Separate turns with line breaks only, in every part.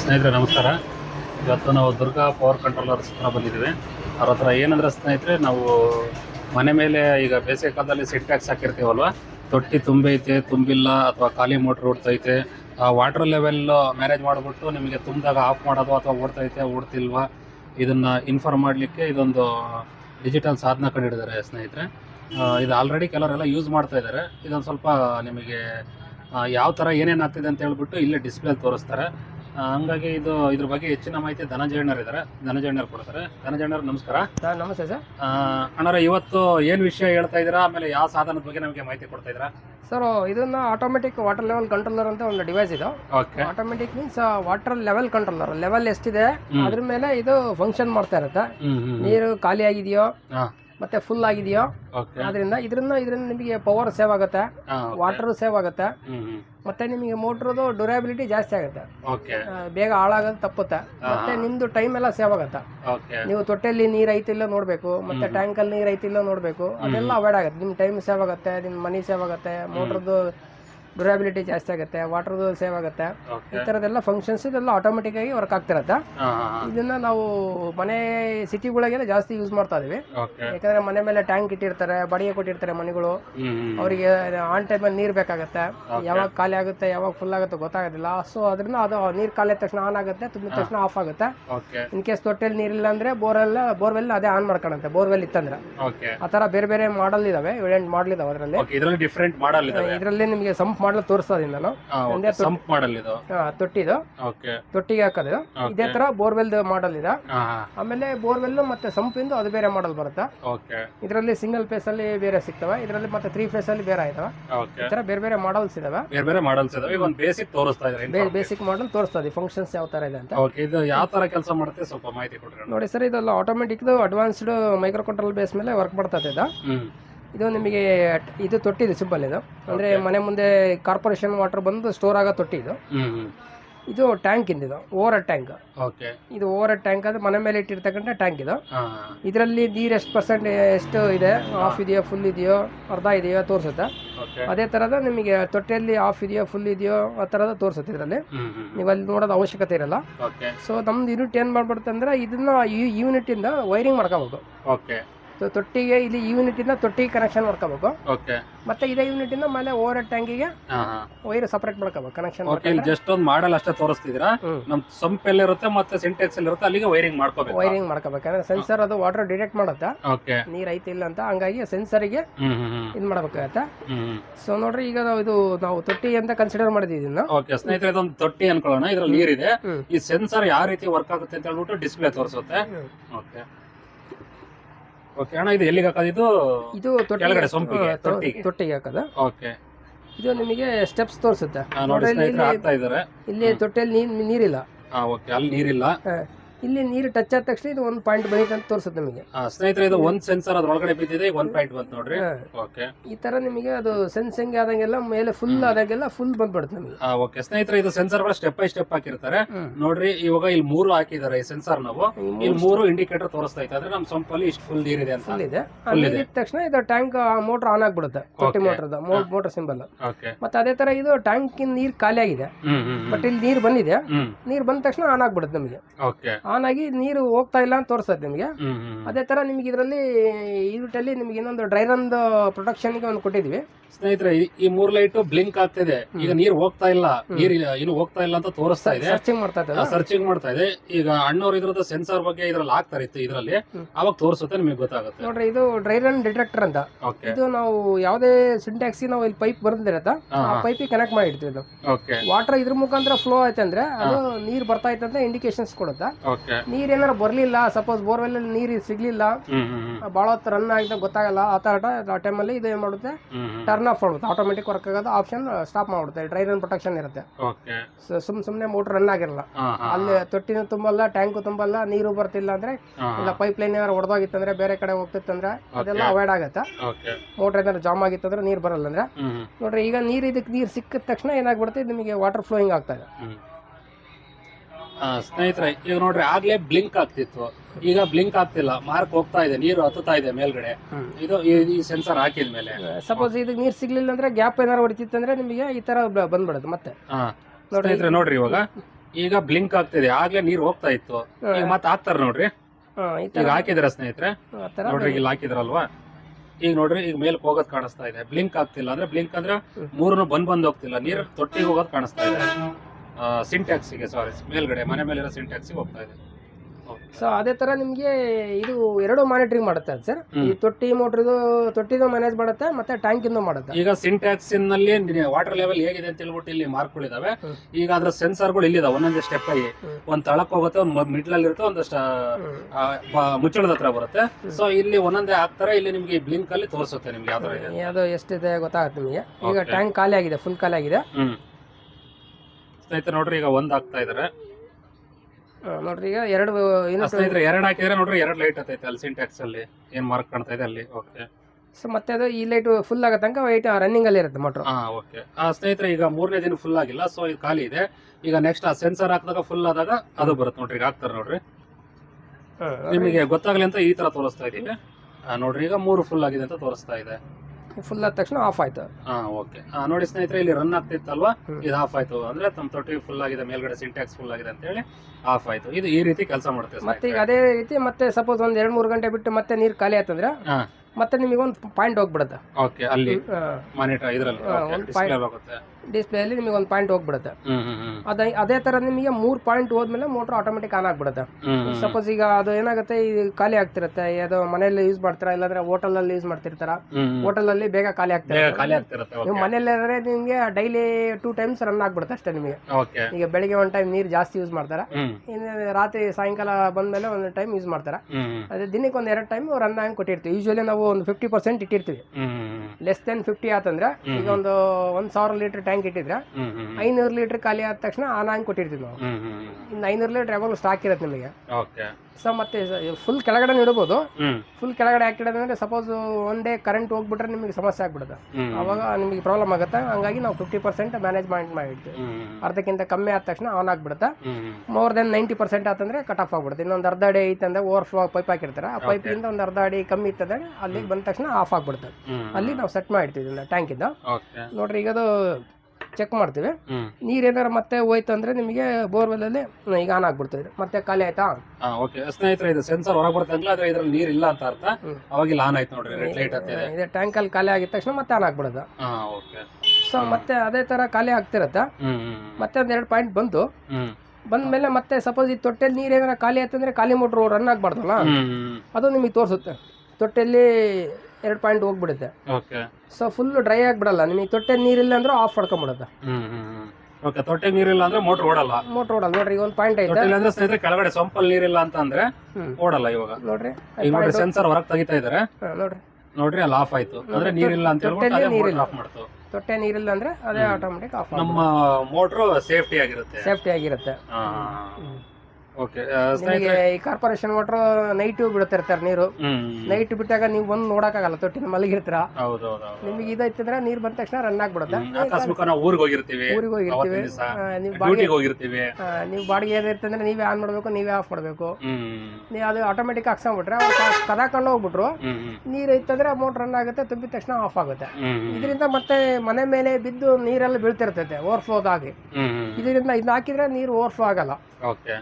ಸ್ನೇಹಿತರೆ, ನಮಸ್ಕಾರ. ಇವತ್ತು ನಾವು ದುರ್ಗಾ ಪವರ್ ಕಂಟ್ರೋಲರ್ಸ್ ಹತ್ರ ಬಂದಿದ್ದೀವಿ. ಅವ್ರ ಹತ್ರ ಏನಂದ್ರೆ ಸ್ನೇಹಿತರೆ, ನಾವು ಮನೆ ಮೇಲೆ ಈಗ ಬೇಸಿಗೆ ಕಾಲದಲ್ಲಿ ಸಿಟ್ಯಾಕ್ಸ್ ಹಾಕಿರ್ತೀವಲ್ವ? ತೊಟ್ಟಿ ತುಂಬೈತೆ ತುಂಬಿಲ್ಲ ಅಥವಾ ಖಾಲಿ ಮೋಟ್ರ್ ಓಡ್ತೈತೆ ಆ ವಾಟರ್ ಲೆವೆಲ್ ಮ್ಯಾನೇಜ್ ಮಾಡಿಬಿಟ್ಟು ನಿಮಗೆ ತುಂಬಿದಾಗ ಆಫ್ ಮಾಡೋದು ಅಥವಾ ಓಡ್ತೈತೆ ಓಡ್ತಿಲ್ವಾ? ಇದನ್ನು ಇನ್ಫಾರ್ಮ್ ಮಾಡಲಿಕ್ಕೆ ಇದೊಂದು ಡಿಜಿಟಲ್ ಸಾಧನ ಕಂಡಿಡಿದ್ದಾರೆ ಸ್ನೇಹಿತರೆ. ಇದು ಆಲ್ರೆಡಿ ಕೆಲವರೆಲ್ಲ ಯೂಸ್ ಮಾಡ್ತಾ ಇದ್ದಾರೆ. ಇದೊಂದು ಸ್ವಲ್ಪ ನಿಮಗೆ ಯಾವ ಥರ ಏನೇನು ಆಗ್ತಿದೆ ಅಂತ ಹೇಳ್ಬಿಟ್ಟು ಇಲ್ಲೇ ಡಿಸ್ಪ್ಲೇ ತೋರಿಸ್ತಾರೆ. ಹಂಗಾಗಿ ಇದು ಇದ್ರ ಬಗ್ಗೆ ಹೆಚ್ಚಿನ ಮಾಹಿತಿ ಧನಜಯಣ್ಣರ್ ಇದ್ದಾರೆ ಧನಂಜಯಣ್ಣರ್ ಕೊಡ್ತಾರೆ. ಧನಂಜಯಣ್ಣರ್ ನಮಸ್ಕಾರ.
ಸರ್ ನಮಸ್ತೆ ಸರ್.
ಅಣ್ಣರ ಇವತ್ತು ಏನು ವಿಷಯ ಹೇಳ್ತಾ ಇದ್ದೀರಾ? ಆಮೇಲೆ ಯಾವ ಸಾಧನದ ಬಗ್ಗೆ ನಮಗೆ ಮಾಹಿತಿ ಕೊಡ್ತಾ ಇದ್ದೀರಾ?
ಸರ್ ಇದನ್ನ ಆಟೋಮೆಟಿಕ್ ವಾಟರ್ ಲೆವೆಲ್ ಕಂಟ್ರೋಲರ್ ಅಂತ ಒಂದು ಡಿವೈಸ್ ಇದು.
Okay
automatic means water level controller level ಎಷ್ಟಿದೆ. ಅದ್ರ ಮೇಲೆ ಇದು ಫಂಕ್ಷನ್ ಮಾಡ್ತಾ ಇರುತ್ತೆ. ನೀರು ಖಾಲಿ ಆಗಿದೆಯೋ
ಹಾ.
ಮತ್ತೆ ಫುಲ್ ಆಗಿದೆಯೋ? ಅದರಿಂದ ಇದರಿಂದ ಇದರಿಂದ ನಿಮಗೆ ಪವರ್ ಸೇವ್ ಆಗುತ್ತೆ. ವಾಟರ್ ಸೇವ್ ಆಗುತ್ತೆ. ಮತ್ತೆ ನಿಮಗೆ ಮೋಟ್ರದು ಡ್ಯೂರಬಿಲಿಟಿ ಜಾಸ್ತಿ ಆಗುತ್ತೆ. ಬೇಗ ಹಾಳಾಗೋದು ತಪ್ಪುತ್ತೆ. ಮತ್ತೆ ನಿಮ್ದು ಟೈಮ್ ಎಲ್ಲ ಸೇವ್ ಆಗುತ್ತೆ. ನೀವು ತೊಟ್ಟೆಯಲ್ಲಿ ನೀರು ಐತಿಲ್ಲ ನೋಡ್ಬೇಕು ಮತ್ತೆ ಟ್ಯಾಂಕಲ್ಲಿ ನೀರು ಐತಿಲ್ಲ ನೋಡಬೇಕು ಅದೆಲ್ಲ ಅವಾಯ್ಡ್ ಆಗುತ್ತೆ. ನಿಮ್ ಟೈಮ್ ಸೇವ್ ಆಗುತ್ತೆ ನಿಮ್ ಮನಿ ಸೇವ್ ಆಗುತ್ತೆ. ಮೋಟ್ರದ್ದು ಡ್ಯೂರಬಿಲಿಟಿ ಜಾಸ್ತಿ ಆಗುತ್ತೆ ವಾಟರ್ ಸೇವ್ ಆಗುತ್ತೆ. ಈ ಥರದ್ದೆಲ್ಲ ಫಂಕ್ಷನ್ಸ್ ಇದೆಲ್ಲ ಆಟೋಮೆಟಿಕ್ ಆಗಿ ವರ್ಕ್ ಆಗ್ತಿರತ್ತೆ. ಇದನ್ನ ನಾವು ಮನೆ ಸಿಟಿಗಳಿಗೆಲ್ಲ ಜಾಸ್ತಿ ಯೂಸ್ ಮಾಡ್ತಾ ಇದೀವಿ. ಯಾಕಂದ್ರೆ ಮನೆ ಮೇಲೆ ಟ್ಯಾಂಕ್ ಇಟ್ಟಿರ್ತಾರೆ ಬಾಡಿಗೆ ಕೊಟ್ಟಿರ್ತಾರೆ ಮನೆಗಳು. ಅವರಿಗೆ ಆನ್ ಟೈಮ್ ಅಲ್ಲಿ ನೀರು ಬೇಕಾಗುತ್ತೆ. ಯಾವಾಗ ಖಾಲಿ ಆಗುತ್ತೆ ಯಾವಾಗ ಫುಲ್ ಆಗುತ್ತೆ ಗೊತ್ತಾಗೋದಿಲ್ಲ. ಸೊ ಅದರಿಂದ ಅದು ನೀರು ಖಾಲಿ ಆದ ತಕ್ಷಣ ಆನ್ ಆಗುತ್ತೆ ತುಂಬಿದ ತಕ್ಷಣ ಆಫ್ ಆಗುತ್ತೆ. ಇನ್ ಕೇಸ್ ತೊಟ್ಟೆಲಿ ನೀರಿಲ್ಲ ಅಂದ್ರೆ ಬೋರ್ವೆಲ್ ಬೋರ್ವೆಲ್ ಅದೇ ಆನ್ ಮಾಡ್ಕೊಳಂತೆ ಬೋರ್ವೆಲ್ ಇತ್ತಂದ್ರೆ. ಆ ತರ ಬೇರೆ ಬೇರೆ ಮಾಡಲ್ ಇದಾವೆ ಏಳೆಂಟು ಮಾಡಲ್ ಇದಾವೆ ಅದರಲ್ಲಿ.
ಇದರಲ್ಲಿ
ನಿಮಗೆ ಸಂಪ್ ಮಾಡಲ್ ತೋರಿಸ್ತಾ ಇದೀನಿ ನಾನು ಒಂದೇ
ಸಂಪ್ ಮಾಡಲ್ ಇದು.
ಆ, ತೊಟ್ಟಿದು.
ಓಕೆ
ತೊಟ್ಟಿಗೆ ಹಾಕೋದು. ಇದೇ ತರ ಬೋರ್ವೆಲ್ ಮಾಡಲ್ ಇದೆ. ಆಮೇಲೆ ಬೋರ್ವೆಲ್ ಮತ್ತೆ ಸಂಪಿಂದು ಅದು ಬೇರೆ ಮಾಡಲ್ ಬರುತ್ತೆ.
ಓಕೆ
ಇದರಲ್ಲಿ ಸಿಂಗಲ್ ಫೇಸ್ ಅಲ್ಲಿ ಬೇರೆ ಸಿಗ್ತವೆ. ಇದರಲ್ಲಿ ಮತ್ತೆ ತ್ರೀ ಫೇಸ್ ಅಲ್ಲಿ ಬೇರೆ ಆಯ್ತವೆ
ಓಕೆ
ಈ ತರ ಬೇರೆ ಬೇರೆ ಮಾಡಲ್ಸ್ ಇದಾವೆ.
ಬೇರೆ ಬೇರೆ ಮಾಡಲ್ಸ್ ಇದಾವೆ. ಈಗ ಒಂದು ಬೇಸಿಕ್ ತೋರಿಸ್ತಾ ಇದ್ದಾರೆ
ಬೇಸಿಕ್ ಮಾಡಲ್ ತೋರಿಸ್ತಾ ಇದೆ ಫಂಕ್ಷನ್ಸ್ ಯಾವ ತರ ಇದೆ ಅಂತ.
ಓಕೆ ಇದು ಯಾವ ತರ ಕೆಲಸ ಮಾಡುತ್ತೆ ಸ್ವಲ್ಪ ಮಾಹಿತಿ ಕೊಡ್ರಿ
ನೋಡಿ ಸರ್ ಇದೆಲ್ಲ automatic advanced micro control base ಮೇಲೆ ವರ್ಕ್ ಮಾಡ್ತಾ ಇದೆ.
ಹ್ಮ್.
ಇದು ನಿಮಗೆ ಇದು ತೊಟ್ಟಿದೆ ಇದು ಸಿಂಪಲ್ ಇದು. ಅಂದ್ರೆ ಮನೆ ಮುಂದೆ ಕಾರ್ಪೊರೇಷನ್ ವಾಟರ್ ಬಂದು ಸ್ಟೋರ್ ಆಗೋ ತೊಟ್ಟಿ ಇದು. ಇದು ಟ್ಯಾಂಕ್ ಇಂದಿದು ಓವರ್ ಟ್ಯಾಂಕ್
ಓಕೆ
ಇದು ಓವರ್ ಟ್ಯಾಂಕ್ ಅಂದ್ರೆ ಮನೆ ಮೇಲೆ ಇಟ್ಟಿರ್ತಕ್ಕಂಥ ಟ್ಯಾಂಕ್ ಇದು. ಇದರಲ್ಲಿ ನೀರು ಎಷ್ಟು ಪರ್ಸೆಂಟ್ ಎಷ್ಟು ಇದೆ? ಆಫ್ ಇದೆಯೋ ಫುಲ್ ಇದೆಯೋ ಅರ್ಧ ಇದೆಯೋ ತೋರಿಸುತ್ತೆ? ಅದೇ ಥರದ ನಿಮಗೆ ತೊಟ್ಟೆಯಲ್ಲಿ ಆಫ್ ಇದೆಯೋ ಫುಲ್ ಇದೆಯೋ ಆ ಥರದ ತೋರಿಸುತ್ತೆ ಇದರಲ್ಲಿ. ನೀವು ಅಲ್ಲಿ ನೋಡೋದು ಅವಶ್ಯಕತೆ ಇರಲ್ಲ. ಸೊ ನಮ್ದು ಯೂನಿಟ್ ಏನ್ ಮಾಡ್ಬಿಡುತ್ತೆ ಅಂದ್ರೆ ಇದನ್ನ ಈ ಯೂನಿಟಿಂದ ವೈರಿಂಗ್ ಮಾಡ್ಕೋಬೇಕು
ಓಕೆ
ಸೊ ತೊಟ್ಟಿಗೆ ಇಲ್ಲಿ ಈ ಇಂದ ತೊಟ್ಟಿಗೆ ಕನೆಕ್ಷನ್ ಮಾಡ್ಕೋಬೇಕು.
ಓಕೆ
ಮತ್ತೆ ಇದೇ ಯೂನಿಟಿಂದ ಮೇಲೆ ಓವರ್ ಟ್ಯಾಂಕಿಗೆ ವೈರ್ ಸಪರೇಟ್ ಮಾಡ್ಕೋಬೇಕು ಕನೆಕ್ಷನ್
ಓಕೆ ಇಲ್ಲಿ ಜಸ್ಟ್ ಒಂದು ಮಾಡಲ್ ಅಷ್ಟೇ ತೋರಿಸ್ತಿದ್ದೀರಾ?
ಹ್ಮ್.
ನಮ್ ಸಂಪ್ ಎಲ್ಲಿರುತ್ತೆ ಮತ್ತೆ ಸಿಂಟೆಕ್ಸ್ ಎಲ್ಲಿರುತ್ತೆ ಅಲ್ಲಿಗೆ ವೈರಿಂಗ್ ಮಾಡ್ಕೋಬೇಕು?
ವೈರಿಂಗ್ ಮಾಡ್ಕೋಬೇಕು ಅಂದ್ರೆ ಸೆನ್ಸರ್ ಅದು ವಾಟರ್ ಡಿಟೆಕ್ಟ್ ಮಾಡುತ್ತೆ?
ಓಕೆ
ನೀರ್ ಐತಿ ಇಲ್ಲ ಅಂತ ಹಂಗಾಗಿ ಸೆನ್ಸರಿಗೆ ಇದು ಮಾಡ್ಬೇಕಾಗತ್ತೆ ಸೊ ನೋಡ್ರಿ ಈಗ ನಾವು ಇದು ನಾವು ತೊಟ್ಟಿ ಅಂತ ಕನ್ಸಿಡರ್ ಮಾಡಿದ್ವಿ ಇದನ್ನ
ಓಕೆ ಸ್ನೇಹಿತರೆ ಇದೊಂದು ತೊಟ್ಟಿ ಅನ್ಕೊಳ್ಳೋಣ. ಇದ್ರಲ್ಲಿ ನೀರಿದೆ. ಈ ಸೆನ್ಸರ್ ಯಾವ ರೀತಿ ವರ್ಕ್ ಆಗುತ್ತೆ ಅಂತ ಹೇಳ್ಬಿಟ್ಟು ಡಿಸ್ಪ್ಲೇ ತೋರಿಸುತ್ತೆ. ಓಕೆ ಓಕೆ ಅಣ್ಣ ಇದು ಎಲ್ಲಿಗೆ ಹಾಕೋದು? ಇದು
ಇದು ತೊಟ್ಟಿ
ಕೆಳಗಡೆ ಸಂಪಿಗೆ, ತೊಟ್ಟಿಗೆ.
ತೊಟ್ಟಿಗೆ. ಹಾಕದ.
ಓಕೆ.
ಇದು ನಿಮಗೆ ಸ್ಟೆಪ್ಸ್ ತೋರಿಸುತ್ತೆ.
ನೋಡಿ ಸ್ನೇಹಿತರೆ
ಇಲ್ಲಿ
ಹಾಕ್ತಾ ಇದಾರೆ
ಇಲ್ಲಿ ತೊಟ್ಟಿಯಲ್ಲಿ ನೀರ್ ನೀರಿಲ್ಲ.
ಹಾ ಓಕೆ ಅಲ್ಲಿ ನೀರಿಲ್ಲ.
ಹಾ. ಇಲ್ಲಿ ನೀರು ಟಚ್ ಆದ ತಕ್ಷಣ ಇದು ಒಂದ್ ಪಾಯಿಂಟ್ ಬಂದಿದೆ ಅಂತ ತೋರಿಸುತ್ತೆ ನಿಮಗೆ.
ಆ, ಸ್ನೇಹಿತರೆ ಇದು ಒಂದ್ ಸೆನ್ಸರ್ ಅದ್ರೊಳಗಡೆ ಬಿದ್ದಿದೆ ಒಂದ್ ಪಾಯಿಂಟ್ ಬಂತು ನೋಡ್ರಿ. ಓಕೆ
ಈ ತರ ನಿಮಗೆ ಅದು ಸೆನ್ಸಿಂಗ್ ಆದಂಗೆಲ್ಲ ಮೇಲೆ ಫುಲ್ ಆದಾಗೆಲ್ಲ ಫುಲ್ ಬಂದ್ಬಿಡುತ್ತೆ ನಿಮಗೆ.
ಓಕೆ ಸ್ನೇಹಿತರೆ ಇದು ಸೆನ್ಸರ್ಗಳು ಸ್ಟೆಪ್ ಬೈ ಸ್ಟೆಪ್ ಹಾಕಿರ್ತಾರೆ. ನೋಡ್ರಿ ಇವಾಗ ಇಲ್ಲಿ ಮೂರು ಹಾಕಿದ್ದಾರೆ ಈ ಸೆನ್ಸರ್ ನಾವು. ಇಲ್ಲಿ ಮೂರು ಇಂಡಿಕೇಟರ್ ತೋರಿಸ್ತಾ ಇತ್ತು ಅಂದ್ರೆ ನಮ್ ಸಂಪಲ್ಲಿ ಇಷ್ಟು ಫುಲ್ ನೀರಿದೆ ಅಂತ.
ಫುಲ್ ಇದೆ. ಇದ್ದ ತಕ್ಷಣ ಇದು ಟ್ಯಾಂಕ್ ಮೋಟರ್ ಆನ್ ಆಗ್ಬಿಡುತ್ತೆ. ತೊಟ್ಟಿ
Okay.
ಮೋಟರ್ ಮೋಟರ್ ಸಿಂಬಲ್ ಮತ್ತೆ ಅದೇ ತರ ಇದು ಟ್ಯಾಂಕ್ ನೀರ್ ಖಾಲಿ ಆಗಿದೆ. ಬಟ್ ಇಲ್ಲಿ ನೀರ್ ಬಂದಿದೆ. ನೀರ್ ಬಂದ ತಕ್ಷಣ ಆನ್ ಆಗ್ಬಿಡುತ್ತೆ ನಮಗೆ.
ಓಕೆ
ಆನ್ ಆಗಿ ನೀರು ಹೋಗ್ತಾ ಇಲ್ಲ ಅಂತ ತೋರಿಸ್ತದೆ ನಿಮಗೆ. ಅದೇ ತರ ನಿಮಗೆ ಇದರಲ್ಲಿ ಯೂನಿಟಲ್ಲಿ ನಿಮಗೆ ಇನ್ನೊಂದು ಡ್ರೈರನ್ ಪ್ರೊಟೆಕ್ಷನ್ಗೆ ಒಂದು ಕೊಟ್ಟಿದ್ವಿ.
ಸ್ನೇಹಿತರೆ ಈ- ಈ ಮೂರ್ ಲೈಟ್ ಬ್ಲಿಂಕ್ ಆಗ್ತಿದೆ ಈಗ ನೀರ್ ಹೋಗ್ತಾ ಇಲ್ಲ. ನೀರ್ ಇನ್ನು ಹೋಗ್ತಾ ಇಲ್ಲ ಅಂತ ತೋರಿಸ್ತಾ ಇದೆ.
ಸರ್ಚಿಂಗ್ ಮಾಡ್ತಾ ಇದೆ
ಸರ್ಚಿಂಗ್ ಮಾಡ್ತಾ ಇದೆ. ಈಗ ಅಣ್ಣವ್ರು ಇದ್ರದ್ದು ಸೆನ್ಸರ್ ಬಗ್ಗೆ ಇದ್ರಲ್ಲಿ ಹಾಕ್ತಾರೆ ಇತ್ತು ಇದ್ರಲ್ಲಿ.
ಹ್ಮ್.
ಅವಾಗ ತೋರಿಸುತ್ತೆ ನಿಮಗೆ ಗೊತ್ತಾಗುತ್ತೆ.
ನೋಡ್ರಿ ಇದು ಡ್ರೈರನ್ ಡಿಟೆಕ್ಟರ್ ಅಂತ.
ಓಕೆ
ಇದು ನಾವು ಯಾವುದೇ ಸಿಂಟ್ಯಾಕ್ಸಿ ನಾವು ಇಲ್ಲಿ ಪೈಪ್ ಬರ್ದಿರತ್ತ ಆ
ಹಾ.
ಪೈಪಿಗೆ ಕನೆಕ್ಟ್ ಮಾಡಿ ಇಡ್ತೀವಿ ಇದು.
ಓಕೆ
ವಾಟರ್ ಇದ್ರ ಮುಖಾಂತರ ಫ್ಲೋ ಆಯ್ತಂದ್ರೆ ಅದು ನೀರ್ ಬರ್ತಾ ಐತೆ ಅಂತ ಇಂಡಿಕೇಶನ್ಸ್ ಕೊಡುತ್ತೆ? ನೀರ್ ಏನಾರ ಬರ್ಲಿಲ್ಲ. ಸಪೋಸ್ ಬೋರ್ವೆಲ್ ಅಲ್ಲಿ ನೀರು ಸಿಗ್ಲಿಲ್ಲ. ಬಹಳ ಹೊತ್ತು ರನ್ ಆಗಿದೆ ಗೊತ್ತಾಗಲ್ಲ. ಆ ತರ ಆ ಟೈಮಲ್ಲಿ ಇದು ಏನ್ ಮಾಡುತ್ತೆ? ಟರ್ನ್ ಆಫ್ ಮಾಡುತ್ತೆ. ಆಟೋಮೆಟಿಕ್ ವರ್ಕ್ ಆಗೋದು ಆಪ್ಷನ್ ಸ್ಟಾಪ್ ಮಾಡುತ್ತೆ ಡ್ರೈರನ್ ಪ್ರೊಟೆಕ್ಷನ್ ಇರುತ್ತೆ. ಸುಮ್ ಸುಮ್ನೆ ಮೋಟರ್ ರನ್ ಆಗಿರಲ್ಲ. ಅಲ್ಲಿ ತೊಟ್ಟಿನ ತುಂಬಲ್ಲ ಟ್ಯಾಂಕು ತುಂಬಲ್ಲ ನೀರು ಬರ್ತಿಲ್ಲ ಅಂದ್ರೆ ಇಲ್ಲ ಪೈಪ್ ಲೈನ್ ಏನಾರು ಹೊಡೆದೋಗಿತ್ತಂದ್ರೆ ಬೇರೆ ಕಡೆ ಹೋಗ್ತಿತ್ತಂದ್ರೆ ಅದೆಲ್ಲ ಅವಾಯ್ಡ್ ಆಗುತ್ತೆ. ಮೋಟರ್ ಏನಾದ್ರು ಜಾಮ್ ಆಗಿತ್ತಂದ್ರೆ ನೀರು ಬರಲ್ಲ ಅಂದ್ರೆ. ನೋಡ್ರಿ ಈಗ ನೀರು ಇದಕ್ಕೆ ನೀರು ಸಿಕ್ಕಿದ ತಕ್ಷಣ ಏನಾಗ್ಬಿಡುತ್ತೆ? ನಿಮಗೆ ವಾಟರ್ ಫ್ಲೋಯಿಂಗ್ ಆಗ್ತಾ ಇದೆ.
ಸ್ನೇಹಿತರೆ ಈಗ ನೋಡ್ರಿ ಆಗ್ಲೇ ಬ್ಲಿಂಕ್ ಆಗ್ತಿತ್ತು. ಈಗ ಬ್ಲಿಂಕ್ ಆಗ್ತಿಲ್ಲ. ಮಾರ್ಕ್ ಹೋಗ್ತಾ ಇದೆ ನೀರು ಹತ್ತುತ್ತಾ ಇದೆ ಮೇಲ್ಗಡೆ. ಇದು ಈ- ಸೆನ್ಸರ್ ಹಾಕಿದ ಮೇಲೆ.
ಸಪೋಸ್ ಇದಕ್ಕೆ ನೀರು ಸಿಗ್ಲಿಲ್ಲ ಅಂದ್ರೆ ಗ್ಯಾಪ್ ಏನಾರು ಹೊಡಿತಿತ್ತಂದ್ರೆ ನಿಮಗೆ ಈ ತರ ಬ- ಬಂದ್ಬಿಡುತ್ತೆ ಮತ್ತೆ.
ಹಾ.
ನೋಡ್ರಿ.
ಸ್ನೇಹಿತರೆ ನೋಡ್ರಿ ಇವಾಗ. ಈಗ ಬ್ಲಿಂಕ್ ಆಗ್ತಿದೆ. ಆಗ್ಲೇ ನೀರ್ ಹೋಗ್ತಾ ಇತ್ತು. ಈಗ ಮತ್ತೆ ಹಾಕ್ತಾರ ನೋಡ್ರಿ.
ಹಾ, ಈ
ಈಗ ಹಾಕಿದ್ರ ಸ್ನೇಹಿತರೆ?
ಆ ತರ
ನೋಡ್ರಿ ಈಗ ಇಲ್ಲಿ ಹಾಕಿದ್ರಲ್ವಾ? ಈಗ ನೋಡ್ರಿ ಈಗ ಮೇಲ್ ಹೋಗೋದ್ ಕಾಣಿಸ್ತಾ ಇದೆ. ಬ್ಲಿಂಕ್ ಆಗ್ತಿಲ್ಲ ಅಂದ್ರೆ ಬ್ಲಿಂಕ್ ಅಂದ್ರೆ. ಮೂರನ್ನು ಬಂದ್ ಬಂದ್ ಹೋಗ್ತಿಲ್ಲ. ನೀರ್ ತೊಟ್ಟಿಗೆ ಹೋಗೋದ್ ಕಾಣಿಸ್ತಾ ಇದೆ. ಸಿಂಟ್ಯಾಕ್ಸ್ಗೆ ಸಾರಿ ಮೇಲ್ಗಡೆ ಮನೆ ಮೇಲಿರೋ ಸಿಂಟ್ಯಾಕ್ಸ್ ಹೋಗ್ತಾ ಇದೆ.
ಸೊ ಅದೇ ತರ ನಿಮ್ಗೆ ಇದು ಎರಡು ಮಾನಿಟರಿಂಗ್ ಮಾಡುತ್ತೆ ಸರ್
ಹ್ಮ್.
ಈ ತೊಟ್ಟಿ ಮೋಟ್ರಿದು ತೊಟ್ಟಿದು ಮ್ಯಾನೇಜ್ ಮಾಡುತ್ತೆ ಮತ್ತೆ ಟ್ಯಾಂಕಿಂದು ಮಾಡುತ್ತೆ?
ಈಗ ಸಿಂಟ್ಯಾಕ್ಸ್ನಲ್ಲಿ ವಾಟರ್ ಲೆವೆಲ್ ಹೇಗಿದೆ ಅಂತ ಹೇಳ್ಬಿಟ್ಟು ಇಲ್ಲಿ ಮಾರ್ಕ್ಗಳಿದಾವೆ. ಈಗ ಅದ್ರ ಸೆನ್ಸರ್ಗಳು ಇಲ್ಲಿದಾವೆ ಒಂದೊಂದೇ ಸ್ಟೆಪ್ ಆಗಿ. ಒಂದ್ ತಳಕ್ ಹೋಗುತ್ತೆ ಒಂದ್ ಮಿಡ್ಲ್ ಅಲ್ಲಿ ಇರುತ್ತೆ ಒಂದಷ್ಟು ಮುಚ್ಚಳದ ಹತ್ರ ಬರುತ್ತೆ. ಸೊ ಇಲ್ಲಿ ಒಂದೊಂದೇ ಹಾಕ್ತಾರೆ ಇಲ್ಲಿ ನಿಮ್ಗೆ ಬ್ಲಿಂಕ್ ಅಲ್ಲಿ ತೋರಿಸುತ್ತೆ ನಿಮ್ಗೆ ಯಾವ್ದು
ಅದು ಎಷ್ಟಿದೆ ಗೊತ್ತಾಗುತ್ತೆ ನಿಮಗೆ. ಈಗ ಟ್ಯಾಂಕ್ ಖಾಲಿ ಆಗಿದೆ ಫುಲ್ ಖಾಲಿ ಆಗಿದೆ.
ಸ್ನೇಹಿತರೆ ನೋಡ್ರಿ ಈಗ ಒಂದ್ ಆಗ್ತಾ ಇದಾರೆ.
ನೋಡ್ರಿ ಈಗ ಎರಡು
ಸ್ನೇಹಿತರೆ ಎರಡು ಹಾಕಿದ್ರೆ ನೋಡ್ರಿ ಎರಡು ಲೈಟ್ ಹತ್ತೈತೆ ಅಲ್ಲಿ ಸಿಂಟ್ಯಾಕ್ಸ್ ಅಲ್ಲಿ. ಏನ್ ಮಾರ್ಕ್ ಕಾಣ್ತಾ ಇದೆ ಅಲ್ಲಿ? ಓಕೆ
ಸೊ ಮತ್ತೆ ಅದು ಈ ಲೈಟ್ ಫುಲ್ ಆಗೋ ತನಕ ವೈಟ್ ರನ್ನಿಂಗ್ ಅಲ್ಲಿ ಇರುತ್ತೆ ಮೋಟ್ರ್
ಹಾ ಓಕೆ ಆ ಸ್ನೇಹಿತರೆ ಈಗ ಮೂರನೇ ದಿನ ಫುಲ್ ಆಗಿಲ್ಲ ಸೊ ಇದು ಖಾಲಿ ಇದೆ. ಈಗ ನೆಕ್ಸ್ಟ್ ಆ ಸೆನ್ಸರ್ ಹಾಕಿದಾಗ ಫುಲ್ ಆದಾಗ ಅದು ಬರುತ್ತೆ ನೋಡ್ರಿ ಈಗ ಹಾಕ್ತಾರೆ ನೋಡ್ರಿ. ನಿಮಗೆ ಗೊತ್ತಾಗ್ಲಿ ಅಂತ ಈ ತರ ತೋರಿಸ್ತಾ ಇದೀವಿ ಆ, ನೋಡ್ರಿ ಈಗ ಮೂರು ಫುಲ್ ಆಗಿದೆ ಅಂತ ತೋರಿಸ್ತಾ ಇದೆ.
ಫುಲ್ ಆದ ತಕ್ಷಣ ಆಫ್ ಆಯ್ತು.
ಹಾ ಓಕೆ ನೋಡಿ ಸ್ನೇಹಿತರೆ ಇಲ್ಲಿ ರನ್ ಆಗ್ತಿತ್ತಲ್ವಾ. ಇದು ಆಫ್ ಆಯ್ತು. ಅಂದ್ರೆ ತಮ್ಮ ತೊಟ್ಟಿ ಫುಲ್ ಆಗಿದೆ ಮೇಲ್ಗಡೆ ಸಿಂಟ್ಯಾಕ್ಸ್ ಫುಲ್ ಆಗಿದೆ ಅಂತ ಹೇಳಿ ಆಫ್ ಆಯ್ತು. ಇದು ಈ ರೀತಿ ಕೆಲಸ ಮಾಡುತ್ತೆ
ಮತ್ತೆ ಈಗ ಅದೇ ರೀತಿ ಮತ್ತೆ ಸಪೋಸ್ ಒಂದ್ ಎರಡ್ ಮೂರು ಗಂಟೆ ಬಿಟ್ಟು ಮತ್ತೆ ನೀರು ಖಾಲಿ ಆಯ್ತಂದ್ರೆ. ಮತ್ತೆ ನಿಮಗೆ ಒಂದು ಪಾಯಿಂಟ್ ಹೋಗ್ಬಿಡುತ್ತೆ.
ಓಕೆ ಅಲ್ಲಿ ಮಾನಿಟರ್ ಇದರಲ್ಲಿ.
ಒಂದು
display ಅಲ್ಲಿ ಹೋಗುತ್ತೆ
ಡಿಸ್ಪ್ಲೇ ಅಲ್ಲಿ ನಿಮಗೆ ಒಂದು ಪಾಯಿಂಟ್ ಹೋಗ್ಬಿಡುತ್ತೆ ಅದೇ ಅದೇ ತರ ನಿಮಗೆ ಮೂರು ಪಾಯಿಂಟ್ ಹೋದ್ಮೇಲೆ ಮೋಟರ್ ಆಟೋಮೆಟಿಕ್ ಆನ್ ಆಗ್ಬಿಡುತ್ತೆ. ಸಪೋಸ್ ಈಗ ಅದು ಏನಾಗುತ್ತೆ ಈ ಖಾಲಿ ಆಗ್ತಿರುತ್ತೆ ಅದು ಮನೆಯಲ್ಲಿ ಯೂಸ್ ಮಾಡ್ತೀರಾ ಇಲ್ಲಾಂದ್ರೆ ಹೋಟೆಲ್ ಅಲ್ಲಿ ಯೂಸ್ ಮಾಡ್ತಿರ್ತಾರ. ಹೋಟೆಲ್ ಅಲ್ಲಿ ಬೇಗ
ಖಾಲಿ ಆಗ್ತಿರತ್ತೆ.
ನೀವು ಮನೇಲಿ ನಿಮಗೆ ಡೈಲಿ ಟೂ ಟೈಮ್ಸ್ ರನ್ ಆಗ್ಬಿಡುತ್ತೆ ಅಷ್ಟೇ ನಿಮಗೆ. ಈಗ ಬೆಳಿಗ್ಗೆ ಒಂದು ಟೈಮ್ ನೀರು ಜಾಸ್ತಿ ಯೂಸ್ ಮಾಡ್ತಾರೆ ಇನ್ನು ರಾತ್ರಿ ಸಾಯಂಕಾಲ ಬಂದ್ಮೇಲೆ ಒಂದು ಟೈಮ್ ಯೂಸ್ ಮಾಡ್ತಾರೆ. ಅದೇ ದಿನಕ್ಕೆ ಒಂದು ಎರಡು ಟೈಮ್ ರನ್ ಆಗಿ ಕೊಟ್ಟಿರ್ತೀವಿ ಯೂಶಲಿ ನಾವು ಒಂದು ಫಿಫ್ಟಿ ಪರ್ಸೆಂಟ್ ಇಟ್ಟಿರ್ತೀವಿ. ಲೆಸ್ ದೆನ್ ಫಿಫ್ಟಿ ಆತಂದ್ರೆ. ಈಗ ಒಂದು ಒಂದ್ ಸಾವಿರ ಲೀಟರ್ ಟ್ಯಾಂಕ್ ಇಟ್ಟಿದ್ರೆ ಐನೂರು ಲೀಟರ್ ಖಾಲಿ ಆದ ತಕ್ಷಣ ಆ ಆಗಿ ಕೊಟ್ಟಿರ್ತೀವಿ ನಾವು. ಇನ್ನು ಐನೂರು ಲೀಟರ್ ಯಾವಾಗಲೂ ಸ್ಟಾಕ್ ಇರತ್ತೆ ನಿಮಗೆ. ಸೊ ಮತ್ತೆ ಫುಲ್ ಕೆಳಗಡೆ
ಇಡಬಹುದು.
ಫುಲ್ ಕೆಳಗಡೆ ಹಾಕಿಡೋದು ಅಂದ್ರೆ ಸಪೋಸ್ ಒನ್ ಡೇ ಕರೆಂಟ್ ಹೋಗ್ಬಿಟ್ರೆ ನಿಮಗೆ ಸಮಸ್ಯೆ ಆಗ್ಬಿಡುತ್ತೆ ಅವಾಗ ನಿಮಗೆ ಪ್ರಾಬ್ಲಮ್ ಆಗುತ್ತೆ. ಹಂಗಾಗಿ ನಾವು ಫಿಫ್ಟಿ ಪರ್ಸೆಂಟ್ ಮ್ಯಾನೇಜ್ಮೆಂಟ್
ಮಾಡಿಡ್ತೀವಿ
ಅರ್ಧಕ್ಕಿಂತ ಕಮ್ಮಿ ಆದ ತಕ್ಷಣ ಆನ್ ಆಗ್ಬಿಡುತ್ತೆ. ಮೋರ್ ದೆನ್ ನೈಂಟಿ ಪರ್ಸೆಂಟ್ ಆತಂದ್ರೆ ಕಟ್ ಆಫ್ ಆಗ್ಬಿಡುತ್ತೆ. ಇನ್ನೊಂದು ಅರ್ಧ ಅಡಿ ಐತಂದ್ರೆ ಓವರ್ ಫ್ಲೋ ಪೈಪ್ ಹಾಕಿರ್ತಾರೆ. ಆ ಪೈಪ್ ಇಂದ ಒಂದು ಅರ್ಧ ಅಡಿ ಕಮ್ಮಿ ಇತ್ತಂದ್ರೆ ಅಲ್ಲಿಗೆ ಬಂದ ತಕ್ಷಣ ಆಫ್ ಆಗ್ಬಿಡುತ್ತೆ. ಅಲ್ಲಿ ನಾವು ಸೆಟ್ ಮಾಡಿರ್ತೀವಿ ಟ್ಯಾಂಕ್ ಇಂದ.
ಓಕೆ
ನೋಡ್ರಿ ಈಗ ಅದು ಚೆಕ್ ಮಾಡ್ತೀವಿ.
ಹ್ಮ್.
ನೀರು ಏನಾರು ಮತ್ತೆ ಹೋಯ್ತು ಅಂದ್ರೆ ನಿಮಗೆ ಬೋರ್ವೆಲ್ ಅಲ್ಲಿ ಈಗ ಆನ್ ಆಗ್ಬಿಡ್ತದೆ ಮತ್ತೆ ಖಾಲಿ ಆಯ್ತಾ?
ಓಕೆ ಸ್ನೇಹಿತರೆ ಇದು ಸೆನ್ಸರ್ ಹೊರಗೆ ಆದ್ರೆ ಇದ್ರಲ್ಲಿ ನೀರ್ ಇಲ್ಲ ಅಂತ ಅರ್ಥ.
ಹ್ಮ್.
ಅವಾಗ ಇಲ್ಲಿ ಆನ್ ಆಯ್ತು ನೋಡ್ರಿ ರೆಡ್ ಲೈಟ್ ಹತ್ತಿದೆ
ಇದೆ ಟ್ಯಾಂಕ್ ಅಲ್ಲಿ ಖಾಲಿ ಆಗಿದ ತಕ್ಷಣ ಮತ್ತೆ ಆನ್ ಆಗ್ಬಿಡೋದು.
ಓಕೆ
ಸೊ ಮತ್ತೆ ಅದೇ ತರ ಖಾಲಿ ಆಗ್ತಿರತ್ತ? ಮತ್ತೆ ಒಂದ್ ಎರಡು ಪಾಯಿಂಟ್ ಬಂತು ಬಂದ್ಮೇಲೆ ಮತ್ತೆ ಸಪೋಸ್ ಈ ತೊಟ್ಟೆಯಲ್ಲಿ ನೀರ್ ಏನಾರ ಖಾಲಿ ಆಯ್ತಂದ್ರೆ ಖಾಲಿ ಮೋಟ್ರು ರನ್ ಆಗ್ಬಾರ್ದಲ್ಲ? ಅದು ನಿಮಗೆ ತೋರಿಸುತ್ತೆ. ತೊಟ್ಟೆಯಲ್ಲಿ ಎರಡು ಪಾಯಿಂಟ್ ಹೋಗ್ಬಿಡುತ್ತೆ.
ಓಕೆ.
ಸೊ ಫುಲ್ ಡ್ರೈ ಆಗಿಬಿಡಲ್ಲ. ನಿಮಗೆ ತೊಟ್ಟೆ ನೀರಿಲ್ಲ ಅಂದ್ರೆ ಆಫ್ ಮಾಡ್ಕೊಂಬಿಡುತ್ತೆ.
ಓಕೆ ತೊಟ್ಟೆ ನೀರಿಲ್ಲ ಅಂದ್ರೆ ಮೋಟರ್ ಓಡಲ್ಲ.
ಮೋಟರ್ ಓಡಲ್ಲ. ನೋಡ್ರಿ ಈಗ ಒಂದು ಪಾಯಿಂಟ್ ಐತೆ.
ಅಂದ್ರೆ ಸ್ನೇಹಿತರೆ ಕೆಳಗಡೆ ಸೊಂಪಲ್ಲಿ ನೀರಿಲ್ಲ ಅಂತ ಅಂದ್ರೆ ಓಡಲ್ಲ ಇವಾಗ.
ನೋಡ್ರಿ
ಈಗ ನೋಡ್ರಿ ಸೆನ್ಸರ್ ಹೊರಗೆ ತೆಗಿತಾ ಇದಾರೆ.
ನೋಡ್ರಿ.
ನೋಡ್ರಿ ಅಲ್ಲಿ ಆಫ್ ಆಯ್ತು. ಅಂದ್ರೆ ನೀರಿಲ್ಲ ಅಂತ ಹೇಳ್ಬಿಟ್ಟು ಆಫ್ ಮಾಡ್ತು.
ತೊಟ್ಟೆ ನೀರಿಲ್ಲ ಅಂದ್ರೆ ಅದೇ ಆಟೋಮೆಟಿಕ್ ಆಫ್
ನಮ್ಮ ಮೋಟರ್ ಸೇಫ್ಟಿ ಆಗಿರುತ್ತೆ.
ಸೇಫ್ಟಿ ಆಗಿರುತ್ತೆ. ನಿಮಗೆ ಈ ಕಾರ್ಪೊರೇಷನ್ ವಾಟರ್ ನೈಟ್ ಬಿಡುತ್ತಿರ್ತಾರೆ ನೀರು. ನೈಟ್ ಬಿಟ್ಟಾಗ ನೀವು ಬಂದು ನೋಡಕ್ಕಾಗಲ್ಲ ತೊಟ್ಟಿನ ಮಲಗಿರ್ತೀರ ನಿಮ್ಗೆ ಇದೈತಂದ್ರೆ ನೀರ್ ಬಂದ ತಕ್ಷಣ ರನ್ ಆಗ್ಬಿಡುತ್ತೆ.
ಊರಿಗೆ ಹೋಗಿರ್ತೀವಿ.
ಊರಿಗೆ ಹೋಗಿರ್ತೀವಿ. ನೀವು ಬಾಡಿಗೆ ಏನಿರ್ತಂದ್ರೆ ನೀವೇ ಆನ್ ಮಾಡ್ಬೇಕು ನೀವೇ ಆಫ್ ಮಾಡ್ಬೇಕು.
ನೀ
ನೀವು ಅದು ಆಟೋಮೆಟಿಕ್ ಹಾಕ್ಸ್ಕೊಂಡ್ಬಿಟ್ರೆ ಕದಾಕೊಂಡು ಹೋಗ್ಬಿಟ್ರು. ನೀರ್ ಇತ್ತಂದ್ರೆ ಮೋಟ್ರ್ ರನ್ ಆಗುತ್ತೆ ತುಂಬಿದ ತಕ್ಷಣ ಆಫ್ ಆಗುತ್ತೆ. ಇದರಿಂದ ಮತ್ತೆ ಮನೆ ಮೇಲೆ ಬಿದ್ದು ನೀರೆಲ್ಲ ಬೀಳ್ತಿರ್ತೈತೆ ಓವರ್ಫ್ಲೋದಾಗಿ
ಹ್ಮ್
ಇದರಿಂದ ಇದನ್ನ ಹಾಕಿದ್ರೆ ನೀರು ಓವರ್ಫ್ಲೋ ಆಗಲ್ಲ.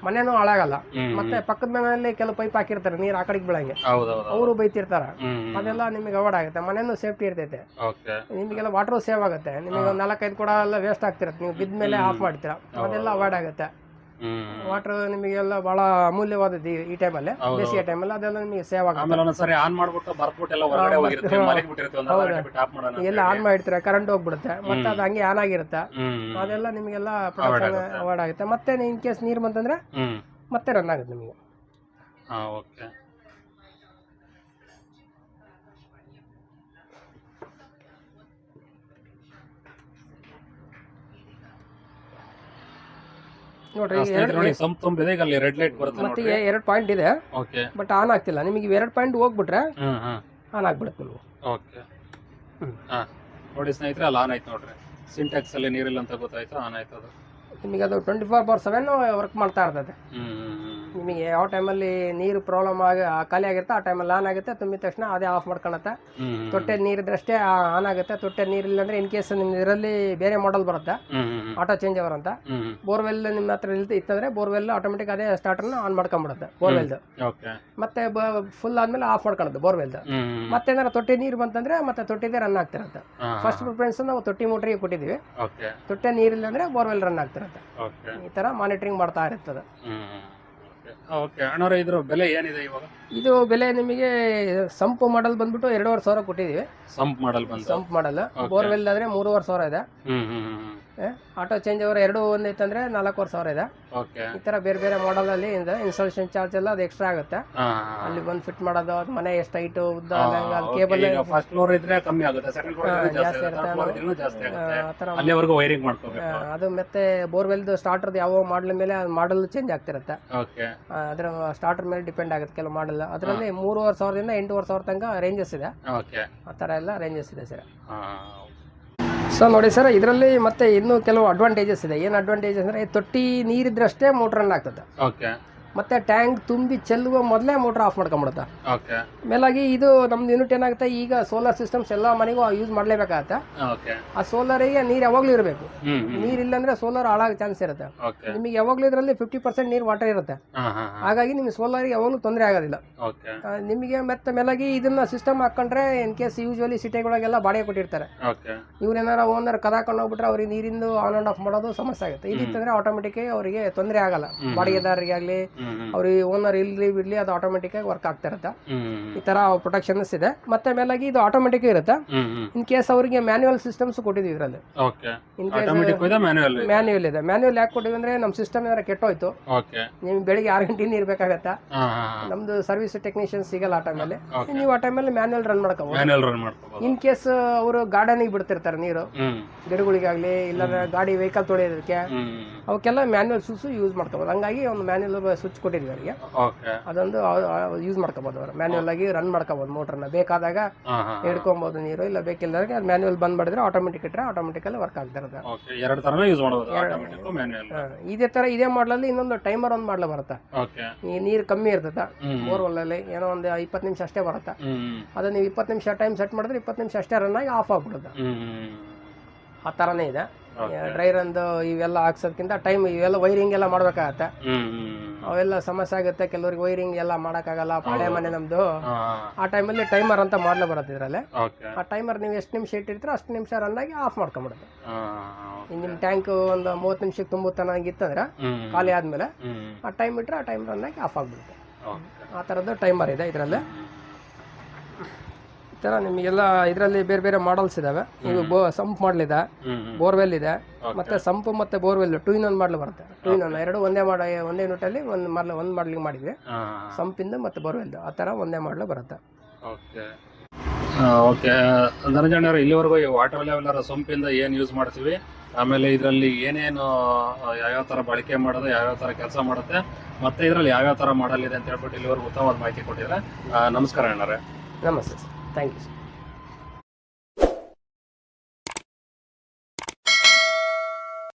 ಮನೆನೂ ಹಾಳಾಗಲ್ಲ. ಮತ್ತೆ ಪಕ್ಕದ ಮನೆಯಲ್ಲಿ ಕೆಲವು ಪೈಪ್ ಹಾಕಿರ್ತಾರೆ ನೀರು ಆ ಕಡೆಗೆ ಬೀಳಂಗೆ ಅವರು ಬೈತಿರ್ತಾರ. ಅದೆಲ್ಲ ನಿಮಗೆ ಅವಾಯ್ಡ್ ಆಗುತ್ತೆ. ಮನೆಯೂ ಸೇಫ್ಟಿ ಇರ್ತೈತೆ. ನಿಮಗೆಲ್ಲ ವಾಟರ್ ಸೇವ್ ಆಗುತ್ತೆ. ನಿಮಗೆ ಒಂದು ನಾಲ್ಕೈದು ಕೂಡ ಎಲ್ಲ ವೇಸ್ಟ್ ಆಗ್ತಿರತ್ತೆ. ನೀವು ಬಿದ್ದ ಮೇಲೆ ಆಫ್ ಮಾಡ್ತೀರಾ. ಅದೆಲ್ಲ ಅವಾಯ್ಡ್ ಆಗುತ್ತೆ. ವಾಟರ್ ನಿಮಗೆಲ್ಲ ಬಹಳ ಅಮೂಲ್ಯವಾದದ್ದು ಈ- ಟೈಮಲ್ಲಿ. ಬೇಸಿಗೆ ಟೈಮಲ್ಲಿ ಅದೆಲ್ಲ ನಿಮಗೆ ಸೇವ್ ಆಗುತ್ತೆ.
ಆಮೇಲೆ ಒಂದ್ಸರಿ ಆನ್ ಮಾಡ್ಬಿಟ್ಟು ಬರ್ಬಿಟ್ಟು ಎಲ್ಲ ಹೊರಗಡೆ ಹೋಗಿರ್ತೀವಿ ಮನೆಗೆ ಬಿಟ್ಟಿರ್ತೀವಿ ಒಂದು ಅರ್ಧ ಆಫ್ ಮಾಡೋಣ
ಎಲ್ಲ ಆನ್ ಮಾಡಿರ್ತೀರ. ಕರೆಂಟ್ ಹೋಗ್ಬಿಡುತ್ತೆ. ಮತ್ತೆ ಅದು ಹಂಗೆ ಆನ್ ಆಗಿರುತ್ತೆ. ಅದೆಲ್ಲ ನಿಮಗೆಲ್ಲ ಪ್ರೊಡಕ್ಷನ್ ಅವಾಯ್ಡ್ ಆಗುತ್ತೆ. ಮತ್ತೆ ಇನ್ ಕೇಸ್ ನೀರು ಬಂತಂದ್ರೆ? ಮತ್ತೆ ರನ್ ಆಗುತ್ತೆ ನಿಮಗೆ.
ಹಾ ಓಕೆ
ನೋಡ್ರಿ
ಸ್ನೇಹಿತರೆ ನೋಡಿ ಸಂಪ್ ತುಂಬಿದೆ ಈಗ ಅಲ್ಲಿ ರೆಡ್ ಲೈಟ್ ಬರುತ್ತೆ
ಮತ್ತೆ
ನೋಡ್ರಿ.
ಎರಡು ಪಾಯಿಂಟ್ ಇದೆ
ಓಕೆ
ಬಟ್ ಆನ್ ಆಗ್ತಿಲ್ಲ. ನಿಮಗೆ ಎರಡು ಪಾಯಿಂಟ್ ಹೋಗ್ಬಿಟ್ರೆ
ಹ್ಮ್ ಹ್ಮ್.
ಆನ್ ಆಗ್ಬಿಡುತ್ತೆ ನಿಮಗೆ.
Okay
hmm.
ಹಾ. ನೋಡಿ ಸ್ನೇಹಿತರೆ ಅಲ್ಲಿ ಆನ್ ಆಯ್ತು ನೋಡ್ರಿ. ಸಿಂಟ್ಯಾಕ್ಸ್ ಅಲ್ಲಿ ನೀರಿಲ್ಲ ಅಂತ ಗೊತ್ತಾಯ್ತು ಆನ್ ಆಯ್ತು ಅದು.
ನಿಮಗೆ ಅದು twenty four by seven work ಮಾಡ್ತಾ ಇರ್ತದೆ. ನಿಮಗೆ ಯಾವ ಟೈಮಲ್ಲಿ ನೀರು ಪ್ರಾಬ್ಲಮ್ ಆಗಿ ಖಾಲಿ ಆಗಿರುತ್ತೆ ಆ ಟೈಮಲ್ಲಿ ಆನ್ ಆಗುತ್ತೆ ತುಂಬಿದ ತಕ್ಷಣ ಅದೇ ಆಫ್ ಮಾಡ್ಕೊಳತ್ತೆ. ತೊಟ್ಟೆ ನೀರಿದ್ರಷ್ಟೇ ಆನ್ ಆಗುತ್ತೆ ತೊಟ್ಟೆ ನೀರಿಲ್ಲ ಅಂದ್ರೆ ಇನ್ ಕೇಸ್ ನಿಮ್ ಇದರಲ್ಲಿ ಬೇರೆ ಮಾಡೆಲ್ ಬರುತ್ತೆ. ಆಟೋ ಚೇಂಜ್ ಅವರ್ ಅಂತ. ಬೋರ್ವೆಲ್ ನಿಮ್ಮ ಹತ್ರ ಇತ್ತಂದ್ರೆ ಬೋರ್ವೆಲ್ ಆಟೋಮೆಟಿಕ್ ಅದೇ ಸ್ಟಾರ್ಟರ್ನ ಆನ್ ಮಾಡ್ಕೊಂಡ್ಬಿಡುತ್ತೆ ಬೋರ್ವೆಲ್ದು ಮತ್ತೆ ಫುಲ್ ಆದ್ಮೇಲೆ ಆಫ್ ಮಾಡ್ಕೊಳ್ಳೋದು ಬೋರ್ವೆಲ್ದು ಮತ್ತೆ ಏನಾರ ತೊಟ್ಟೆ ನೀರು ಬಂತಂದ್ರೆ ಮತ್ತೆ ತೊಟ್ಟಿದೆ ರನ್ ಆಗ್ತಿರತ್ತೆ. ಫಸ್ಟ್ ಪ್ರಿಫರೆನ್ಸ್ ನಾವು ತೊಟ್ಟಿ ಮೋಟ್ರಿಗೆ ಕೊಟ್ಟಿದ್ದೀವಿ.
ಓಕೆ.
ತೊಟ್ಟೆ ನೀರಿಲ್ಲ ಅಂದ್ರೆ ಬೋರ್ವೆಲ್ ರನ್ ಆಗ್ತಿರತ್ತೆ. ಈ ತರ ಮಾನಿಟರಿಂಗ್ ಮಾಡ್ತಾ ಇರ್ತದೆ.
ಓಕೆ ಅಣ್ಣವ್ರೆ ಇದ್ರ ಬೆಲೆ ಏನಿದೆ ಇವಾಗ?
ಇದು ಬೆಲೆ ನಿಮಗೆ ಸಂಪ್ ಮಾಡಲ್ ಬಂದ್ಬಿಟ್ಟು ಎರಡೂವರೆ ಸಾವಿರ ಕೊಟ್ಟಿದ್ದೀವಿ.
ಸಂಪ್ ಮಾಡಲ್ ಬಂದು
ಸಂಪ್ ಮಾಡಲ್ ಬೋರ್ವೆಲ್ ಆದ್ರೆ ಮೂರುವರೆ ಸಾವಿರ ಇದೆ.
ಹ್ಮ್ ಹ್ಮ್ ಹ್ಮ್.
ಆಟೋ ಚೇಂಜ್ ಓವರ್ ಎರಡು ಒಂದು ಇತ್ತಂದ್ರೆ ನಾಲ್ಕೂವರೆ ಸಾವಿರ ಇದೆ. ಈ ತರ ಬೇರೆ ಬೇರೆ ಮಾಡೆಲ್ ಅಲ್ಲಿ ಇನ್ಸ್ಟಾಲೇಷನ್ ಚಾರ್ಜ್ ಎಲ್ಲ ಅದು ಎಕ್ಸ್ಟ್ರಾ ಆಗುತ್ತೆ. ಅಲ್ಲಿ ಬಂದು ಫಿಟ್ ಮಾಡೋದು ಅದು ಮನೆ ಎಷ್ಟು ಹೈಟ್ ಉದ್ದ ಕೇಬಲ್
ಫಸ್ಟ್ ಫ್ಲೋರ್ ಇದ್ರೆ ಕಮ್ಮಿ ಆಗುತ್ತೆ ಸೆಕೆಂಡ್ ಫ್ಲೋರ್ ಜಾಸ್ತಿ
ಇರುತ್ತೆ.
ಜಾಸ್ತಿ ಆಗುತ್ತೆ. ಅಲ್ಲಿವರೆಗೂ ವೈರಿಂಗ್ ಮಾಡ್ಕೋಬೇಕು.
ಅದು ಮತ್ತೆ ಬೋರ್ವೆಲ್ದು ಸ್ಟಾರ್ಟರ್ ಯಾವ ಮಾಡಲ್ ಮೇಲೆ ಮಾಡೆಲ್ ಚೇಂಜ್ ಆಗ್ತಿರುತ್ತೆ.
ಓಕೆ
ಅದರ ಸ್ಟಾರ್ಟರ್ ಮೇಲೆ ಡಿಪೆಂಡ್ ಆಗುತ್ತೆ ಕೆಲವು ಮಾಡಲ್ ಅದರಲ್ಲಿ ಮೂರುವರೆ ಸಾವಿರದಿಂದ ಎಂಟೂವರೆ ಸಾವಿರ ತನಕ ರೇಂಜಸ್ ಇದೆ.
ಓಕೆ
ಆ ಥರ ಎಲ್ಲ ರೇಂಜಸ್ ಇದೆ ಸರ್. ಸೊ ನೋಡಿ ಸರ್ ಇದರಲ್ಲಿ ಮತ್ತೆ ಇನ್ನೂ ಕೆಲವು ಅಡ್ವಾಂಟೇಜಸ್ ಇದೆ. ಏನು ಅಡ್ವಾಂಟೇಜ್ ಅಂದರೆ ತೊಟ್ಟಿ ನೀರಿದ್ರಷ್ಟೇ ಮೋಟ್ರ್ ರನ್ ಆಗ್ತದೆ.
ಓಕೆ
ಮತ್ತೆ ಟ್ಯಾಂಕ್ ತುಂಬಿ ಚೆಲ್ಲುವ ಮೊದಲೇ ಮೋಟರ್ ಆಫ್ ಮಾಡ್ಕೊಂಬಿಡುತ್ತೆ.
ಓಕೆ
ಮೇಲಾಗಿ ಇದು ನಮ್ದು ಯೂನಿಟ್ ಏನಾಗುತ್ತೆ ಈಗ ಸೋಲಾರ್ ಸಿಸ್ಟಮ್ಸ್ ಎಲ್ಲ ಮನೆಗೂ ಯೂಸ್ ಮಾಡಲೇಬೇಕಾಗತ್ತೆ.
ಓಕೆ
ಆ ಸೋಲಾರಿಗೆ ನೀರು ಯಾವಾಗಲೂ ಇರಬೇಕು. ನೀರ್ ಅಂದ್ರೆ ಸೋಲಾರ್ ಹಾಳಾಗೋ ಚಾನ್ಸ್ ಇರುತ್ತೆ. ನಿಮಗೆ ಯಾವಾಗಲೂ ಇದರಲ್ಲಿ ಫಿಫ್ಟಿ ಪರ್ಸೆಂಟ್ ನೀರು ವಾಟರ್ ಇರುತ್ತೆ. ಹಾಗಾಗಿ ನಿಮಗೆ ಸೋಲಾರಿಗೆ ಯಾವಾಗಲೂ ತೊಂದರೆ ಆಗೋದಿಲ್ಲ. ನಿಮಗೆ ಮತ್ತೆ ಮೇಲಾಗಿ ಇದನ್ನ ಸಿಸ್ಟಮ್ ಹಾಕೊಂಡ್ರೆ ಇನ್ ಕೇಸ್ ಯೂಶ್ವಲಿ ಸಿಟಿಗಳಿಗೆಲ್ಲ ಬಾಡಿಗೆ ಕೊಟ್ಟಿರ್ತಾರೆ. ಇವ್ರೇನಾರ ಓನರ್ ಕದಾಕೊಂಡು ಹೋಗ್ಬಿಟ್ರೆ ಅವ್ರಿಗೆ ನೀರಿಂದು ಆನ್ ಅಂಡ್ ಆಫ್ ಮಾಡೋದು ಸಮಸ್ಯೆ ಆಗುತ್ತೆ. ಇದಿತ್ತಂದ್ರೆ ಆಟೋಮೆಟಿಕ್ ಅವರಿಗೆ ತೊಂದರೆ ಆಗಲ್ಲ. ಬಾಡಿಗೆದಾರರಿಗೆ ಆಗಲಿ
ಹ್ಮ್ ಹ್ಮ್.
ಅವ್ರಿಗೆ ಓನರ್ ಇಲ್ರಿ ಬಿಡ್ಲಿ ಅದು ಆಟೋಮೆಟಿಕ್ ಆಗಿ ವರ್ಕ್ ಆಗ್ತಾ ಇರುತ್ತೆ. ಈ ತರ ಪ್ರೊಟೆಕ್ಷನ್ಸ್ ಇದೆ. ಮತ್ತೆ ಮೇಲಾಗಿ ಇದು ಆಟೋಮೆಟಿಕ್ ಇರುತ್ತೆ. ಇನ್ ಕೇಸ್ ಅವರಿಗೆ ಮ್ಯಾನ್ಯುವಲ್ ಸಿಸ್ಟಮ್ಸ್ ಕೊಟ್ಟಿದ್ವಿ ಇದರಲ್ಲಿ. ಇನ್ ಕೇಸ್
ಮ್ಯಾನ್ಯುವಲ್
ಇದೆ ಮ್ಯಾನ್ಯುವಲ್ ಯಾಕೆ ಕೊಟ್ಟಿವಿ ಅಂದ್ರೆ ನಮ್ಮ ಸಿಸ್ಟಮ್ ಏನಾರ ಕೆಟ್ಟೋಯ್ತು. ನೀವು ಬೆಳಿಗ್ಗೆ ಆರು ಗಂಟೆ ನೀರ್ ಬೇಕಾಗತ್ತಾ?
ಹಾ ಹಾ
ನಮ್ದು ಸರ್ವಿಸ್ ಟೆಕ್ನಿಷಿಯನ್ ಸಿಗಲ್ಲ ಆ ಟೈಮಲ್ಲಿ
ಅಲ್ಲಿ.
ನೀವು ಆ ಟೈಮಲ್ಲಿ ಮ್ಯಾನ್ಯುವಲ್ ರನ್ ಮಾಡ್ಕೋಬಹುದು
ಮ್ಯಾನ್ಯುವಲ್ ರನ್ ಮಾಡ್ಕೋಬಹುದು
ಇನ್ ಕೇಸ್ ಅವರು ಗಾರ್ಡನಿಗೆ ಬಿಡ್ತಿರ್ತಾರೆ ನೀರು. ಗಿಡಗಳಿಗಾಗ್ಲಿ ಇಲ್ಲಾಂದ್ರೆ ಗಾಡಿ ವೆಹಿಕಲ್ ತೊಳೆಯೋದಕ್ಕೆ. ಅವಕ್ಕೆಲ್ಲ ಮ್ಯಾನ್ಯುವಲ್ ಸೂಸು ಯೂಸ್ ಮಾಡ್ಕೋಬಹುದು ಹಂಗಾಗಿ ಒಂದು ಮ್ಯಾನ್ಯುವಲ್ ಸ್ವಿಚ್ ಕೊಟ್ಟಿದ್ವಿ ಅವರಿಗೆ. ಅದೊಂದು ಯೂಸ್ ಮಾಡ್ಕೋಬಹುದು ಅವರು. ಮ್ಯಾನ್ಯಲ್ ಆಗಿ ರನ್ ಮಾಡ್ಕೋಬೋದು ಮೋಟರ್ನ ಬೇಕಾದಾಗ ಹಿಡ್ಕೊಬಹುದು ನೀರು ಇಲ್ಲ ಬೇಕಿಲ್ಲದಾಗ ಅದು ಮ್ಯಾನ್ಯುವಲ್ ಬಂದ್ ಮಾಡಿದ್ರೆ ಆಟೋಮೆಟಿಕ್ ಇಟ್ಟರೆ ಆಟೋಮೆಟಿಕಲ್ಲಿ ವರ್ಕ್
ಆಗ್ತಾ
ಹಾ, ಇದೇ ತರ ಇದೇ ಮಾಡಲಲ್ಲಿ ಇನ್ನೊಂದು ಟೈಮರ್ ಒಂದು ಮಾಡ್ಲ ಬರುತ್ತೆ? ಈ ನೀರು ಕಮ್ಮಿ ಇರ್ತದೆ
ಬೋರ್ವೆಲ್
ಅಲ್ಲಿ ಏನೋ ಒಂದು ಇಪ್ಪತ್ತು ನಿಮಿಷ ಅಷ್ಟೇ ಬರುತ್ತೆ? ಅದ ನೀವು ಇಪ್ಪತ್ತು ನಿಮಿಷ ಟೈಮ್ ಸೆಟ್ ಮಾಡಿದ್ರೆ ಇಪ್ಪತ್ತು ನಿಮಿಷ ಅಷ್ಟೇ ರನ್ ಆಗಿ ಆಫ್ ಆಗ್ಬಿಡುತ್ತೆ ಆ ತರನೇ ಇದೆ.
Okay.
ಅಂದು ಇವೆಲ್ಲ ಹಾಕ್ಸೋದ್ಕಿಂತ ಟೈಮ್ ಇವೆಲ್ಲ ವೈರಿಂಗ್ ಎಲ್ಲ ಮಾಡ್ಬೇಕಾಗತ್ತೆ. ಅವೆಲ್ಲ ಸಮಸ್ಯೆ ಆಗುತ್ತೆ ಕೆಲವ್ರಿಗೆ ವೈರಿಂಗ್ ಎಲ್ಲ ಮಾಡೋಕ್ಕಾಗಲ್ಲ ಪಾಳೆ ಮನೆ ನಮ್ದು. ಆ ಟೈಮಲ್ಲಿ ಟೈಮರ್ ಅಂತ ಮಾಡ್ಲೇ ಬರುತ್ತೆ ಇದರಲ್ಲಿ. ಆ ಟೈಮರ್ ನೀವು ಎಷ್ಟು ನಿಮಿಷ ಇಟ್ಟಿರ್ತೀರ ಅಷ್ಟು ನಿಮಿಷ ರನ್ ಆಗಿ ಆಫ್ ಮಾಡ್ಕೊಂಬಿಡುತ್ತೆ ಈಗ ನಿಮ್ಮ ಟ್ಯಾಂಕ್ ಒಂದು ಮೂವತ್ತು ನಿಮಿಷಕ್ಕೆ ತುಂಬುತ್ತಾನಾಗಿತ್ತಂದ್ರೆ
ಹ್ಮ್
ಖಾಲಿ ಆದ್ಮೇಲೆ ಆ ಟೈಮ್ ಇಟ್ಟರೆ ಆ ಟೈಮ್ ರನ್ ಆಗಿ ಆಫ್ ಆಗ್ಬಿಡುತ್ತೆ. ಆ ಥರದ್ದು ಟೈಮರ್ ಇದೆ ಇದರಲ್ಲಿ. ಥರ ನಿಮಗೆಲ್ಲ ಇದರಲ್ಲಿ ಬೇರೆ ಬೇರೆ ಮಾಡಲ್ಸ್ ಇದಾವೆ. ನೀವು ಬೋ ಸಂಪ್ ಮಾಡಲ್
ಇದೆ
ಬೋರ್ವೆಲ್ ಇದೆ ಮತ್ತೆ ಸಂಪ್ ಮತ್ತೆ ಬೋರ್ವೆಲ್ ಟೂ ಇನ್ ಒನ್ ಮಾಡಲು ಬರುತ್ತೆ. ಟೂ ಇನ್ ಒನ್ ಎರಡು ಒಂದೇ ಮಾಡ ಒಂದೇ ಯೂನಿಟಲ್ಲಿ ಒಂದು ಮಾಡಲ್ ಒಂದು ಮಾಡ್ಲಿಂಗ್ ಮಾಡಿದ್ವಿ. ಸಂಪಿಂದ ಮತ್ತೆ ಬೋರ್ವೆಲ್ ಆ ತರ ಒಂದೇ ಮಾಡಲು ಬರುತ್ತೆ.
ಓಕೆ ಓಕೆ ಧನಂಜಯ ಅವರೇ ಇಲ್ಲಿವರೆಗೂ ವಾಟರ್ ಲೆವೆಲರ್ ಸೊಂಪಿಂದ ಏನು ಯೂಸ್ ಮಾಡ್ತೀವಿ? ಆಮೇಲೆ ಇದರಲ್ಲಿ ಏನೇನು ಯಾವ್ಯಾವ ಥರ ಬಳಕೆ ಮಾಡೋದು ಯಾವ್ಯಾವ ಥರ ಕೆಲಸ ಮಾಡುತ್ತೆ ಮತ್ತೆ ಇದರಲ್ಲಿ ಯಾವ್ಯಾವ ಥರ ಮಾಡಲ್ ಇದೆ ಅಂತ ಹೇಳ್ಬಿಟ್ಟು ಇಲ್ಲಿವರೆಗೂ ಉತ್ತಮವಾದ ಮಾಹಿತಿ ಕೊಟ್ಟಿದ್ದಾರೆ. ನಮಸ್ಕಾರ ಅಣ್ಣರೇ
ನಮಸ್ತೆ ಸರ್ ಥ್ಯಾಂಕ್ ಯು ಸರ್